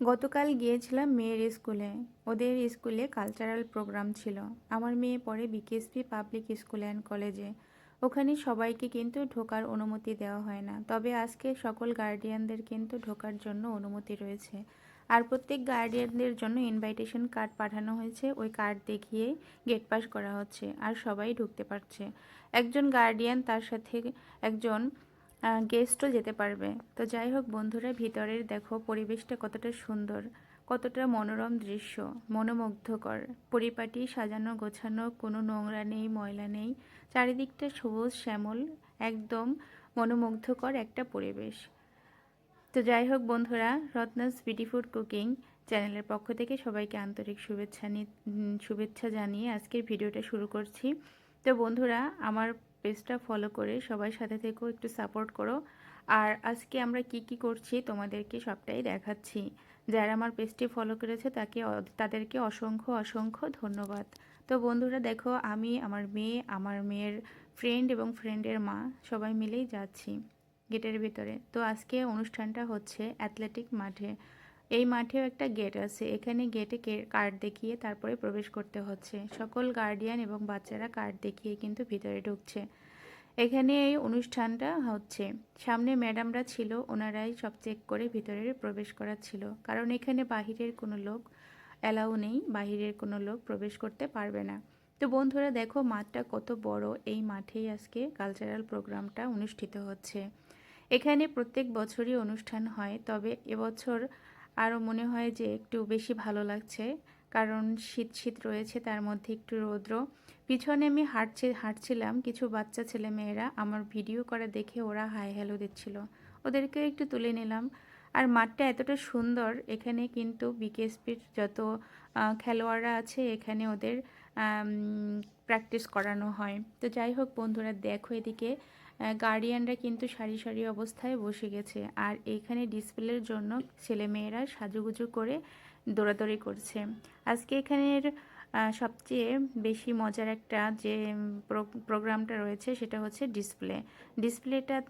গতকাল গিয়েছিলাম মেয়ের স্কুলে। ওদের স্কুলে কালচারাল প্রোগ্রাম ছিল। আমার মেয়ে পড়ে বিকেএসপি পাবলিক স্কুল অ্যান্ড কলেজে। ওখানে সবাইকে কিন্তু ঢোকার অনুমতি দেওয়া হয় না। তবে আজকে সকল গার্ডিয়ানদের কিন্তু ঢোকার জন্য অনুমতি রয়েছে। আর প্রত্যেক গার্ডিয়ানদের জন্য ইনভাইটেশন কার্ড পাঠানো হয়েছে। ওই কার্ড দেখিয়ে গেট পাস করা হচ্ছে। আর সবাই ঢুকতে পারছে। একজন গার্ডিয়ান তার সাথে একজন গেস্টও যেতে পারবে। তো যাই হোক বন্ধুরা, ভিতরের দেখো পরিবেশটা কতটা সুন্দর, কতটা মনোরম দৃশ্য, মনোমুগ্ধকর। পরিপাটি, সাজানো, গোছানো, কোনো নোংরা নেই, ময়লা নেই। চারিদিকটা সবুজ শ্যামল, একদম মনোমুগ্ধকর একটা পরিবেশ। তো যাই হোক বন্ধুরা, রত্নাস বিউটিফুড কুকিং চ্যানেলের পক্ষ থেকে সবাইকে আন্তরিক শুভেচ্ছা শুভেচ্ছা জানিয়ে আজকের ভিডিওটা শুরু করছি। তো বন্ধুরা, আমার পেজটা ফলো করে সবাই সাথে থেকেও একটু সাপোর্ট করো। আর আজকে আমরা কি কি করছি তোমাদেরকে সবটাই দেখাচ্ছি। যারা আমার পেজটি ফলো করেছে তাকে তাদেরকে অসংখ্য অসংখ্য ধন্যবাদ। তো বন্ধুরা দেখো, আমি, আমার মেয়ে, আমার মেয়ের ফ্রেন্ড এবং ফ্রেন্ডের মা, সবাই মিলেই যাচ্ছি গেটের ভিতরে। তো আজকে অনুষ্ঠানটা হচ্ছে অ্যাথলেটিক মাঠে। এই মাঠেও একটা গেট আছে। এখানে গেটে কার্ড দেখিয়ে তারপরে প্রবেশ করতে হচ্ছে। সকল গার্ডিয়ান এবং বাচ্চারা কার্ড দেখিয়ে কিন্তু ভিতরে ঢুকছে। এখানে এই অনুষ্ঠানটা হচ্ছে। সামনে ম্যাডামরা ছিল, ওনারাই সব চেক করে ভিতরে প্রবেশ করা ছিল। কারণ এখানে বাহিরের কোনো লোক অ্যালাউ নেই, বাহিরের কোনো লোক প্রবেশ করতে পারবে না। তো বন্ধুরা, দেখো মাঠটা কত বড়। এই মাঠেই আজকে কালচারাল প্রোগ্রামটা অনুষ্ঠিত হচ্ছে। এখানে প্রত্যেক বছরই অনুষ্ঠান হয়, তবে এবছর আরও মনে হয় যে একটু বেশি ভালো লাগছে। কারণ শীত শীত রয়েছে, তার মধ্যে একটু রৌদ্র। পিছনে আমি হাঁটছি, হাঁটছিলাম, কিছু বাচ্চা ছেলে মেয়েরা আমার ভিডিও করা দেখে ওরা হাই হ্যালো দিচ্ছিল। ওদেরকে একটু তুলে নিলাম। আর মাঠটা এতটা সুন্দর, এখানে কিন্তু বিকেএসপির যত খেলোয়াড়রা আছে, এখানে ওদের প্র্যাকটিস করানো হয়। তো যাই হোক বন্ধুরা, দেখো এদিকে। গার্ডিয়ানরা কিন্তু সারি সারি অবস্থায় বসে গেছে। আর এইখানে ডিসপ্লের জন্য ছেলেমেয়েরা সাজুগুজু করে দৌড়াদৌড়ি করছে। আজকে এখানের সবচেয়ে বেশি মজার একটা যে প্রো- প্রোগ্রামটা রয়েছে সেটা হচ্ছে ডিসপ্লে ডিসপ্লেটা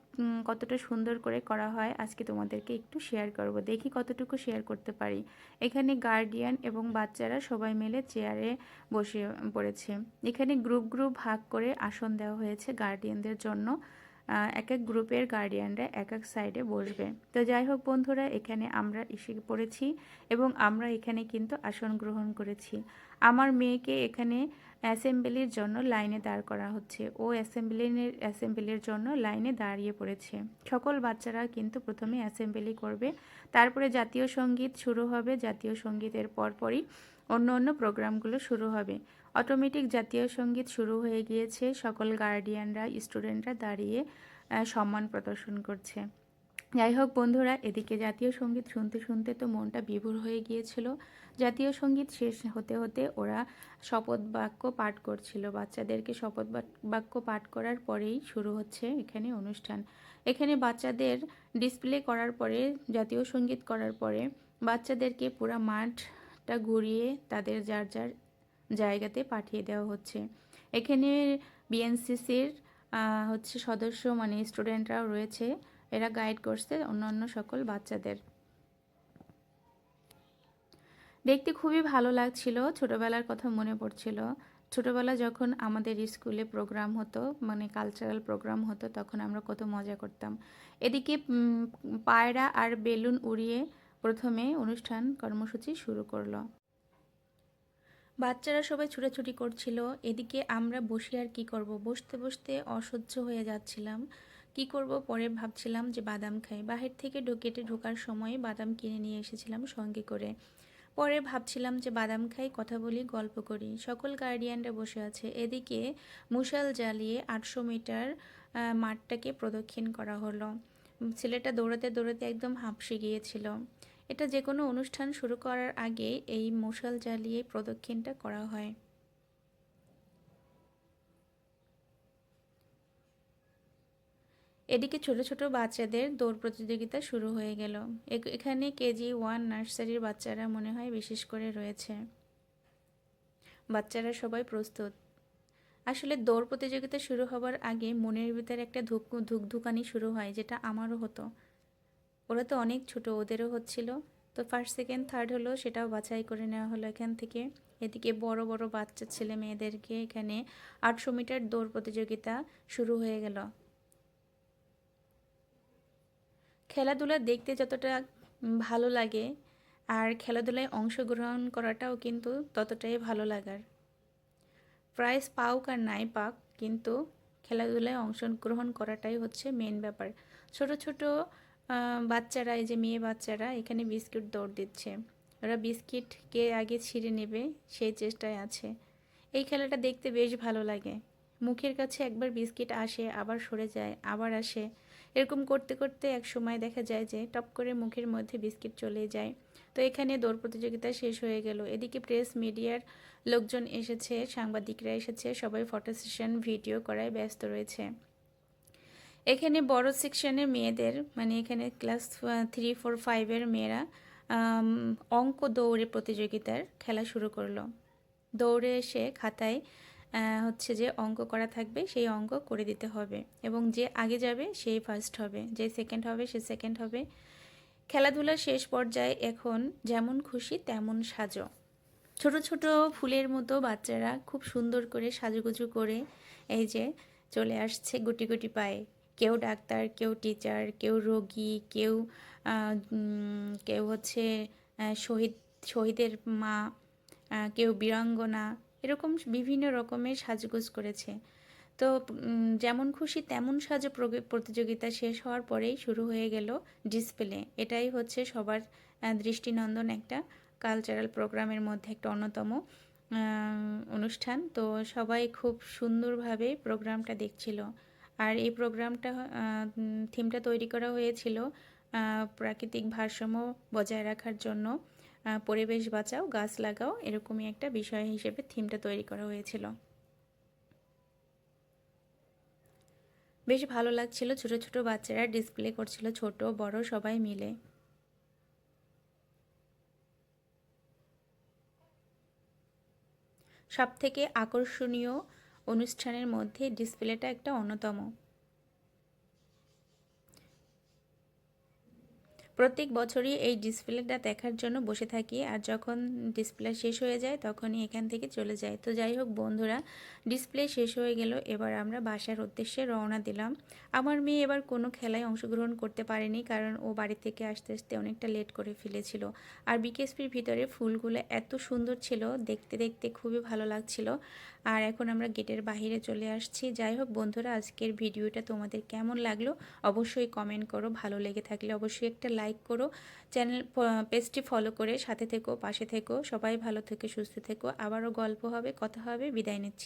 কতটা সুন্দর করে করা হয় আজকে তোমাদেরকে একটু শেয়ার করব। দেখি কতটুকু শেয়ার করতে পারি। এখানে গার্ডিয়ান এবং বাচ্চারা সবাই মিলে চেয়ারে বসে, পড়েছে। এখানে গ্রুপ গ্রুপ ভাগ করে আসন দেওয়া হয়েছে গার্ডিয়ানদের জন্য। এক এক গ্রুপের গার্ডিয়ানরা এক এক সাইডে বসবে। তো যাই হোক বন্ধুরা, এখানে আমরা এসে পড়েছি এবং আমরা এখানে কিন্তু আসন গ্রহণ করেছি। আমার মেয়েকে এখানে অ্যাসেম্বলির জন্য লাইনে দাঁড় করা হচ্ছে। ও অ্যাসেম্বলির অ্যাসেম্বলির জন্য লাইনে দাঁড়িয়ে পড়েছে। সকল বাচ্চারা কিন্তু প্রথমে অ্যাসেম্বলি করবে। তারপরে জাতীয় সংগীত শুরু হবে। জাতীয় সঙ্গীতের পরপরই অন্য অন্য প্রোগ্রামগুলো শুরু হবে। অটোমেটিক জাতীয় সংগীত শুরু হয়ে গিয়েছে। সকল গার্ডিয়ানরা, স্টুডেন্টরা দাঁড়িয়ে সম্মান প্রদর্শন করছে। যাই হোক বন্ধুরা, এদিকে জাতীয় সংগীত শুনতে শুনতে তো মনটা বিভোর হয়ে গিয়েছিল। জাতীয় সংগীত শেষ হতে হতে ওরা শপথ বাক্য পাঠ করছিল। বাচ্চাদেরকে শপথ বাক- বাক্য পাঠ করার পরেই শুরু হচ্ছে এখানে অনুষ্ঠান। এখানে বাচ্চাদের ডিসপ্লে করার পরে, জাতীয় সংগীত করার পরে বাচ্চাদেরকে পুরো মাঠটা ঘুরিয়ে তাদের যার যার জায়গাতে পাঠিয়ে দেওয়া হচ্ছে। এখানে বিএনসিসির হচ্ছে সদস্য মানে স্টুডেন্টরাও রয়েছে। এরা গাইড করছে অন্যান্য সকল বাচ্চাদের। দেখতে খুবই ভালো লাগছিল, ছোটবেলার কথা মনে পড়ছিল। ছোটবেলা যখন আমাদের স্কুলে প্রোগ্রাম হতো মানে কালচারাল প্রোগ্রাম হতো, তখন আমরা কত মজা করতাম। এদিকে পায়রা আর বেলুন উড়িয়ে প্রথমে অনুষ্ঠান কর্মসূচি শুরু করল। বাচ্চারা সবাই ছুটাছুটি করছিল, এদিকে আমরা বসে আর কি করব? বসতে বসতে অসহ্য হয়ে যাচ্ছিলাম। কি করব? পরে ভাবছিলাম যে বাদাম খাই। বাহির থেকে ঢুকেটে ঢোকার সময় বাদাম কিনে নিয়ে এসেছিলাম সঙ্গে করে। পরে ভাবছিলাম যে বাদাম খাই, কথা বলি, গল্প করি। সকল গার্ডিয়ানরা বসে আছে। এদিকে মুশাল জ্বালিয়ে আটশো মিটার মাঠটাকে প্রদক্ষিণ করা হলো। ছেলেটা দৌড়াতে দৌড়াতে একদম হাঁপসে গিয়েছিল। এটা যে কোনো অনুষ্ঠান শুরু করার আগে এই মশাল জ্বালিয়ে প্রদক্ষিণটা করা হয়। এদিকে ছোট ছোট বাচ্চাদের দৌড় প্রতিযোগিতা শুরু হয়ে গেল। এখানে কেজি ওয়ান নার্সারির বাচ্চারা মনে হয় বিশেষ করে রয়েছে। বাচ্চারা সবাই প্রস্তুত। আসলে দৌড় প্রতিযোগিতা শুরু হবার আগে মনের ভিতরে একটা ধুক ধুকধুকানি শুরু হয়, যেটা আমারও হতো। ওরা তো অনেক ছোট, ওদেরও হচ্ছিল। তো ফার্স্ট সেকেন্ড থার্ড হলো সেটাও বাছাই করে নেওয়া হলো এখান থেকে। এদিকে বড় বড় বাচ্চা ছেলে মেয়েদেরকে এখানে আটশো মিটার দৌড় প্রতিযোগিতা শুরু হয়ে গেল। খেলাধুলা দেখতে যতটা ভালো লাগে আর খেলাধুলায় অংশগ্রহণ করাটাও কিন্তু ততটাই ভালো লাগার। প্রাইজ পাউক আর নাই পাক, কিন্তু খেলাধুলায় অংশগ্রহণ করাটাই হচ্ছে মেন ব্যাপার। ছোট ছোট বাচ্চারা, এই যে মেয়ে বাচ্চারা, এখানে বিস্কিট দৌড় দিচ্ছে। ওরা বিস্কিট কে আগে ছিঁড়ে নেবে, সেই চেষ্টায় আছে। এই খেলাটা দেখতে বেশ ভালো লাগে। মুখের কাছে একবার বিস্কিট আসে, আবার সরে যায়, আবার আসে। এরকম করতে করতে এক সময় দেখা যায় যে, টপ করে মুখের মধ্যে বিস্কিট চলে যায়। তো এখানে দৌড় প্রতিযোগিতা শেষ হয়ে গেল। এদিকে প্রেস মিডিয়ার লোকজন এসেছে, সাংবাদিকরা এসেছে, সবাই ফটো সেশন ভিডিও করায় ব্যস্ত রয়েছে। এখানে বড় সেকশনের মেয়েদের মানে এখানে ক্লাস থ্রি ফোর ফাইভের মেয়েরা অঙ্ক দৌড়ে প্রতিযোগিতার খেলা শুরু করল। দৌড়ে এসে খাতায় হচ্ছে যে অঙ্ক করা থাকবে, সেই অঙ্ক করে দিতে হবে। এবং যে আগে যাবে, সেই ফার্স্ট হবে, যে সেকেন্ড হবে, সে সেকেন্ড হবে। খেলাধুলার শেষ পর্যায়ে এখন যেমন খুশি, তেমন সাজো। ছোট ছোট ফুলের মতো বাচ্চারা খুব সুন্দর করে সাজুগুজু করে এই যে চলে আসছে গুটি গুটি পায়ে। কেউ ডাক্তার, কেউ টিচার কেউ রোগী, কেউ কেউ হচ্ছে শহীদ, শহীদের মা কেউ বীরাঙ্গনা, এরকম বিভিন্ন রকমের সাজগোজ করেছে। তো যেমন খুশি তেমন সাজ প্রতিযোগিতা শেষ হওয়ার পরেই শুরু হয়ে গেল ডিসপ্লে এটাই হচ্ছে সবার দৃষ্টিনন্দন একটা কালচারাল প্রোগ্রামের মধ্যে একটা অন্যতম অনুষ্ঠান। তো সবাই খুব সুন্দরভাবে প্রোগ্রামটা দেখছিল। আর এই প্রোগ্রামটা থিমটা তৈরি করা হয়েছিল প্রাকৃতিক ভারসাম্য বজায় রাখার জন্য পরিবেশ বাঁচাও, গাছ লাগাও, এরকমই একটা বিষয় হিসেবে থিমটা তৈরি করা হয়েছিল। বেশ ভালো লাগছিল, ছোট ছোট বাচ্চারা ডিসপ্লে করছিল, ছোট, বড়, সবাই মিলে। সব থেকে আকর্ষণীয় অনুষ্ঠানের মধ্যে ডিসপ্লেটা একটা অন্যতম। প্রত্যেক বছরই এই ডিসপ্লেটা দেখার জন্য বসে থাকি আর যখন ডিসপ্লে শেষ হয়ে যায় তখনই এখান থেকে চলে যায় তো যাই হোক বন্ধুরা, ডিসপ্লে শেষ হয়ে গেল, এবার আমরা বাসার উদ্দেশ্যে রওনা দিলাম। আমার মেয়ে এবার কোনো খেলায় অংশগ্রহণ করতে পারেনি কারণ ও বাড়ি থেকে আসতে আসতে অনেকটা লেট করে ফেলেছিল। আর বিকেএসপির ভিতরে ফুলগুলো এত সুন্দর ছিল, দেখতে দেখতে খুবই ভালো লাগছিল। আর এখন আমরা গেটের বাহিরে চলে আসছি। যাই হোক বন্ধুরা, আজকের ভিডিওটা তোমাদের কেমন লাগল অবশ্যই কমেন্ট করো। ভালো লেগে থাকলে অবশ্যই একটা লাইক করো। চ্যানেল পেজটি ফলো করে সাথে থেকো, পাশে থেকো। সবাই ভালো থেকে, সুস্থ থেকো। আবারও গল্প হবে, কথা হবে, বিদায় নিচ্ছি।